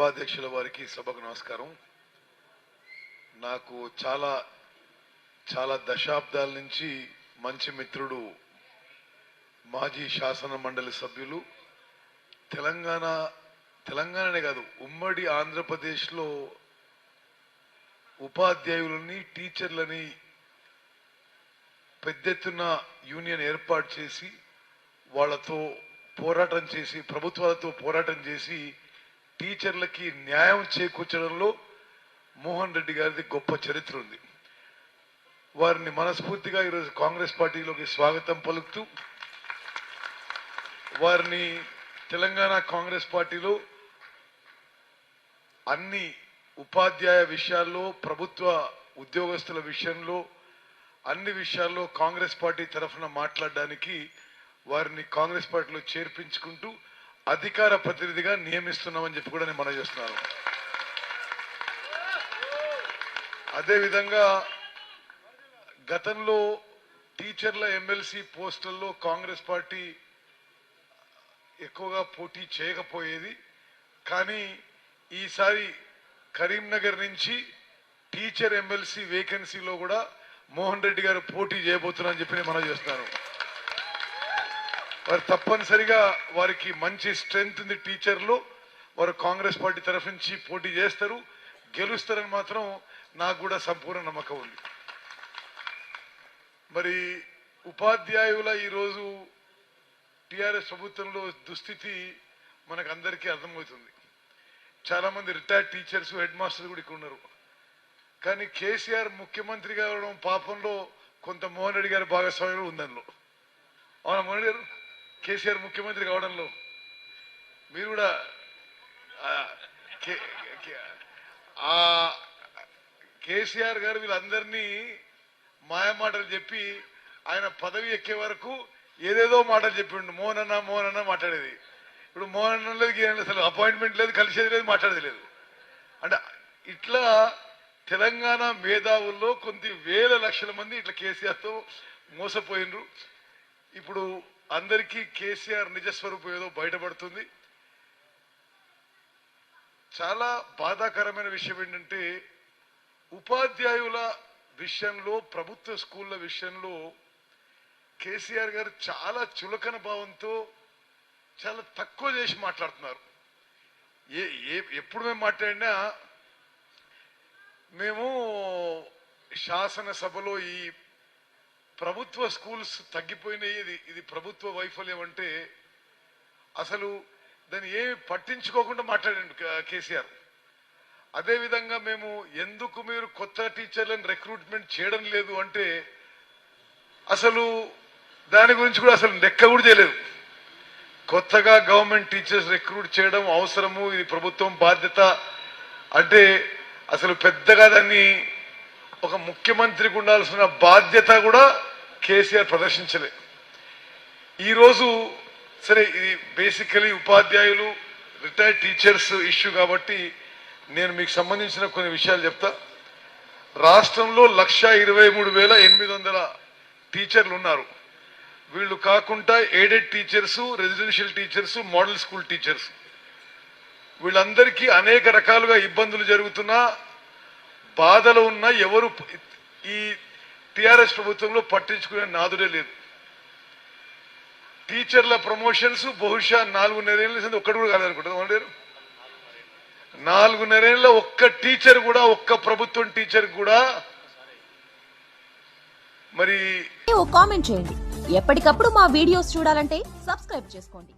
సభాధ్యక్షుల వారికి సభకు నమస్కారం. నాకు చాలా చాలా దశాబ్దాల నుంచి మంచి మిత్రుడు మాజీ శాసన మండలి సభ్యులు. తెలంగాణ తెలంగాణనే కాదు ఉమ్మడి ఆంధ్రప్రదేశ్లో ఉపాధ్యాయులని టీచర్లని పెద్ద ఎత్తున యూనియన్ ఏర్పాటు చేసి వాళ్ళతో పోరాటం చేసి ప్రభుత్వాలతో పోరాటం చేసి టీచర్లకి న్యాయం చేకూర్చడంలో మోహన్ రెడ్డి గారిది గొప్ప చరిత్ర ఉంది. వారిని మనస్ఫూర్తిగా ఈరోజు కాంగ్రెస్ పార్టీలోకి స్వాగతం పలుకుతూ వారిని తెలంగాణ కాంగ్రెస్ పార్టీలో అన్ని ఉపాధ్యాయ విషయాల్లో ప్రభుత్వ ఉద్యోగస్తుల విషయంలో అన్ని విషయాల్లో కాంగ్రెస్ పార్టీ తరఫున మాట్లాడడానికి వారిని కాంగ్రెస్ పార్టీలో చేర్పించుకుంటూ అధికార ప్రతినిధిగా నియమిస్తున్నామని చెప్పి కూడా నేను మనం చేస్తున్నాను. అదేవిధంగా గతంలో టీచర్ల ఎమ్మెల్సీ పోస్టుల్లో కాంగ్రెస్ పార్టీ ఎక్కువగా పోటీ చేయకపోయేది. కానీ ఈసారి కరీంనగర్ నుంచి టీచర్ ఎమ్మెల్సీ వేకెన్సీలో కూడా మోహన్ రెడ్డి గారు పోటీ చేయబోతున్నారని చెప్పి నేను మనం చేస్తున్నాను. వారు తప్పనిసరిగా వారికి మంచి స్ట్రెంగ్త్ ఉంది టీచర్లు. వారు కాంగ్రెస్ పార్టీ తరఫు నుంచి పోటీ చేస్తారు. గెలుస్తారని మాత్రం నాకు కూడా సంపూర్ణ నమ్మకం ఉంది. మరి ఉపాధ్యాయుల ఈరోజు టిఆర్ఎస్ ప్రభుత్వంలో దుస్థితి మనకు అందరికీ అర్థమవుతుంది. చాలా మంది రిటైర్డ్ టీచర్స్ హెడ్ మాస్టర్స్ కూడా ఇక్కడ ఉన్నారు. కానీ కేసీఆర్ ముఖ్యమంత్రి కావడం పాపంలో కొంత మోహన్ రెడ్డి గారి భాగస్వామ్యం ఉంది అవునా మోహన్ గారు? కేసీఆర్ ముఖ్యమంత్రి కావడంలో మీరు కూడా ఆ, కేసీఆర్ గారు వీళ్ళందరినీ మాయమాటలు చెప్పి ఆయన పదవి ఎక్కే వరకు ఏదేదో మాటలు చెప్పిండు. మోహన్ అన్న మాట్లాడేది. ఇప్పుడు మోహన్ లేదు లేదు, అసలు అపాయింట్మెంట్ లేదు కలిసేది లేదు మాట్లాడేది లేదు. అంటే ఇట్లా తెలంగాణ మేధావుల్లో కొన్ని వేల లక్షల మంది ఇట్లా కేసీఆర్తో మోసపోయినరు ఇప్పుడు అందరికీ కేసీఆర్ నిజస్వరూపం ఏదో బయటపడుతుంది. చాలా బాధాకరమైన విషయం ఏంటంటే ఉపాధ్యాయుల విషయంలో ప్రభుత్వ స్కూళ్ళ విషయంలో కేసీఆర్ గారు చాలా చులకన భావంతో చాలా తక్కువ చేసి మాట్లాడుతున్నారు. ఏ ఏ ఎప్పుడు మేము మాట్లాడినా మేము శాసనసభలో ఈ ప్రభుత్వ స్కూల్స్ తగ్గిపోయినాయి. ఇది ఇది ప్రభుత్వ వైఫల్యం అంటే అసలు దాన్ని ఏమి పట్టించుకోకుండా మాట్లాడండి కేసీఆర్. అదేవిధంగా మేము ఎందుకు మీరు కొత్త టీచర్లను రిక్రూట్మెంట్ చేయడం లేదు అంటే అసలు దాని గురించి కూడా అసలు లెక్క కూడా చేయలేదు. కొత్తగా గవర్నమెంట్ టీచర్స్ రిక్రూట్ చేయడం అవసరము ఇది ప్రభుత్వం బాధ్యత అంటే అసలు పెద్దగా దాన్ని ఒక ముఖ్యమంత్రికి ఉండాల్సిన బాధ్యత కూడా కేసీఆర్ ప్రదర్శించలే. ఈరోజు సరే ఇది బేసికలీ ఉపాధ్యాయులు రిటైర్డ్ టీచర్స్ ఇష్యూ కాబట్టి నేను మీకు సంబంధించిన కొన్ని విషయాలు చెప్తా. రాష్ట్రంలో లక్ష ఇరవై మూడు వేల ఎనిమిది వందల టీచర్లు ఉన్నారు. వీళ్ళు కాకుండా aided teachers residential teachers model school teachers వీళ్ళందరికీ అనేక రకాలుగా ఇబ్బందులు జరుగుతున్నా బాధలు ఉన్నా ఎవరు ఈ టిఆర్ఎస్ ప్రభుత్వంలో పట్టించుకునే నాదుడే లేదు. టీచర్ల ప్రమోషన్స్ బహుశా నాలుగున్నరేళ్ళ ఒక్కటి కూడా కాదనుకుంటుంది అవును నాలుగున్నరేళ్ళ ఒక్క టీచర్ కూడా ఒక్క ప్రభుత్వం టీచర్ కూడా మరి కామెంట్ చేయండి. ఎప్పటికప్పుడు మా వీడియోస్ చూడాలంటే సబ్స్క్రైబ్ చేసుకోండి.